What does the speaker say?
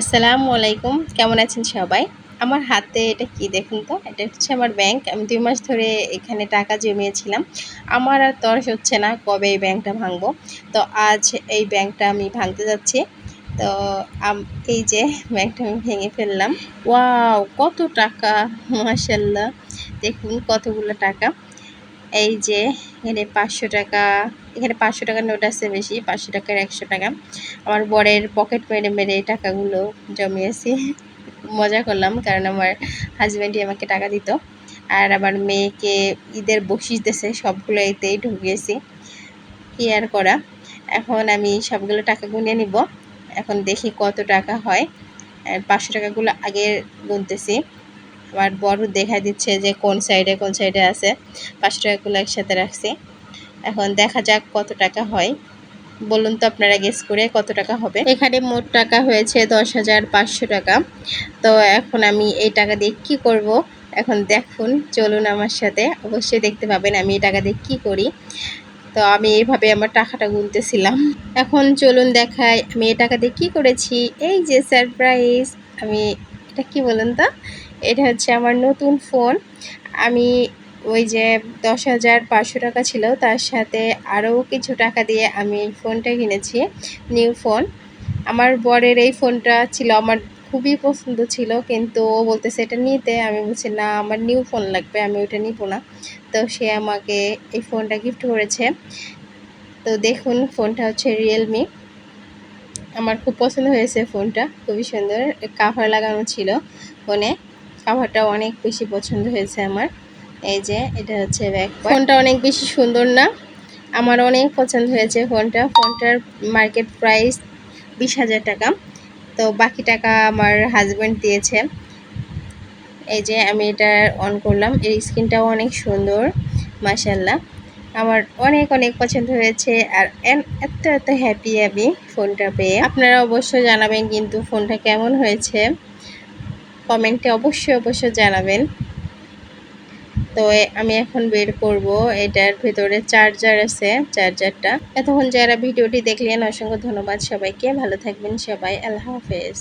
আসসালামু আলাইকুম। কেমন আছেন সবাই? আমার হাতে এটা কি দেখুন তো? এটা হচ্ছে আমার ব্যাংক। আমি দুই মাস ধরে এখানে টাকা জমিয়েছিলাম। আমার আর তরস হচ্ছে না কবে এই ব্যাংকটা ভাঙবো। তো আজ এই ব্যাংকটা আমি ভাঙতে যাচ্ছি। তো এই যে ব্যাংকটা আমি ভেঙে ফেললাম। ওয়াও, কত টাকা! মাসাল্লাহ দেখুন কতগুলো টাকা। এই যে, এখানে পাঁচশো টাকা, এখানে পাঁচশো টাকার নোট আছে বেশি, পাঁচশো টাকার একশো টাকা। আমার বরের পকেট মেরে মেরে টাকাগুলো জমিয়েছি। মজা করলাম, কারণ আমার হাজব্যান্ডই আমাকে টাকা দিত। আর আমার মেয়েকে ঈদের বকশিস দিয়েছে সবগুলো এতেই ঢুকিয়েছি। কি আর করা? এখন আমি সবগুলো টাকা গুনে নিব। এখন দেখি কত টাকা হয়। আর পাঁচশো টাকাগুলো আগে গুনতেছি। আমার বড় দেখা দিচ্ছে যে কোন সাইডে কোন সাইডে আছে। পাঁচশো টাকাগুলো একসাথে রাখছি। এখন দেখা যাক কত টাকা হয়। বলুন তো আপনারা গেস করে কত টাকা হবে। এখানে মোট টাকা হয়েছে দশ হাজার পাঁচশো টাকা। তো এখন আমি এই টাকা দিয়ে কি করব? এখন দেখুন, চলুন আমার সাথে। অবশ্যই দেখতে পাবেন আমি এই টাকা দিয়ে কী করি। তো আমি এইভাবে আমার টাকাটা গুনতেছিলাম। এখন চলুন দেখাই আমি এই টাকা দিয়ে কী করেছি। এই যে সারপ্রাইজ আমি এটা কি বলুন তো? এটা হচ্ছে আমার নতুন ফোন। আমি ওই যে দশ হাজার পাঁচশো টাকা ছিল, তার সাথে আরও কিছু টাকা দিয়ে আমি এই ফোনটা কিনেছি, নিউ ফোন। আমার বরের এই ফোনটা ছিল, আমার খুবই পছন্দ ছিল, কিন্তু ও বলতেছে, এটা নিতে। আমি বলছি, না, আমার নিউ ফোন লাগবে, আমি ওটা নিব না। তো সে আমাকে এই ফোনটা গিফট করেছে। তো দেখুন, ফোনটা হচ্ছে রিয়েলমি আমার খুব পছন্দ হয়েছে ফোনটা, খুবই সুন্দর। কাভার লাগানো ছিল ফোনে। কাভারটা অনেক বেশি পছন্দ হয়েছে আমার। এই যে, এটা হচ্ছে ব্যাক ফোনটা অনেক বেশি সুন্দর না? আমার অনেক পছন্দ হয়েছে ফোনটা। ফোনটার মার্কেট প্রাইস বিশ হাজার টাকা। তো বাকি টাকা আমার হাজব্যান্ড দিয়েছে। এই যে, আমি এটা অন করলাম। এর স্ক্রিনটাও অনেক সুন্দর মাসাল্লাহ আমার অনেক অনেক পছন্দ হয়েছে। আর এত এত হ্যাপি আমি ফোনটা পেয়ে। আপনারা অবশ্যই জানাবেন কিন্তু ফোনটা কেমন হয়েছে। কমেন্টে অবশ্যই অবশ্যই জানাবেন। তো আমি এখন বের করব। এটার ভেতরে চার্জার আছে, চার্জারটা। এতক্ষণ যারা ভিডিওটি দেখলেন, অসংখ্য ধন্যবাদ সবাইকে। ভালো থাকবেন সবাই। আল্লাহ হাফেজ।